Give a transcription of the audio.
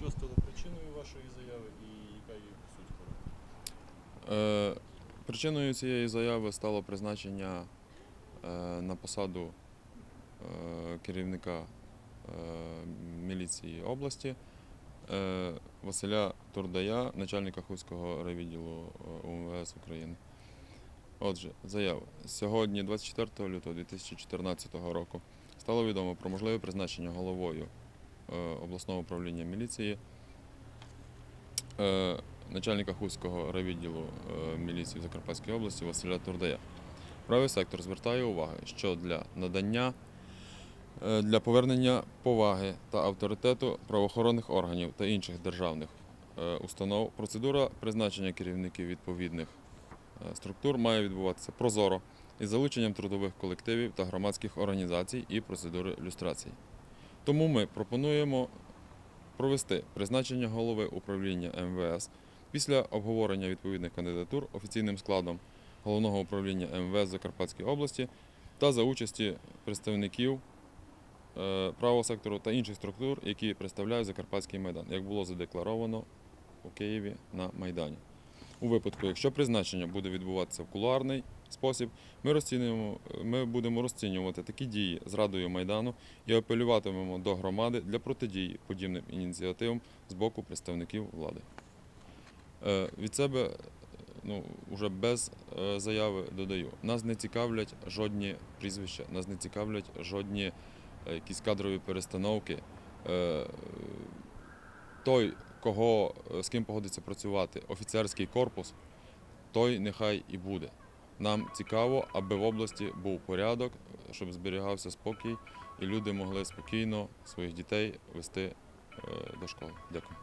Що стало причиною вашої заяви і яка її суть? Е, Причиною цієї заяви стало призначення е, на посаду е, керівника е, міліції області е, Василя Турдая, начальника Хуського райвідділу е, УМВС України. Отже, заява. Сьогодні, 24 лютого 2014 року, стало відомо про можливе призначення головою обласного управління міліції е, начальника Хуського райвідділу е, міліції в Закарпатській області Василя Турдая. Правий сектор звертає увагу, що для надання е, для повернення поваги та авторитету правоохоронних органів та інших державних е, установ процедура призначення керівників відповідних е, структур має відбуватися прозоро із залученням трудових колективів та громадських організацій і процедури люстрації. Тому ми пропонуємо провести призначення голови управління МВС після обговорення відповідних кандидатур офіційним складом головного управління МВС Закарпатської області та за участі представників е, правого сектору та інших структур, які представляють Закарпатський майдан, як було задекларовано у Києві на Майдані. У випадку, якщо призначення буде відбуватися в кулуарний спосіб, ми, розцінюємо, ми будемо розцінювати такі дії з Радою Майдану і апелюватимемо до громади для протидії подібним ініціативам з боку представників влади. Е, Від себе, ну, вже без е, заяви додаю, нас не цікавлять жодні прізвища, нас не цікавлять жодні е, якісь кадрові перестановки. Той, кого, з ким погодиться працювати офіцерський корпус, той нехай і буде. Нам цікаво, аби в області був порядок, щоб зберігався спокій і люди могли спокійно своїх дітей вести е, до школи. Дякую.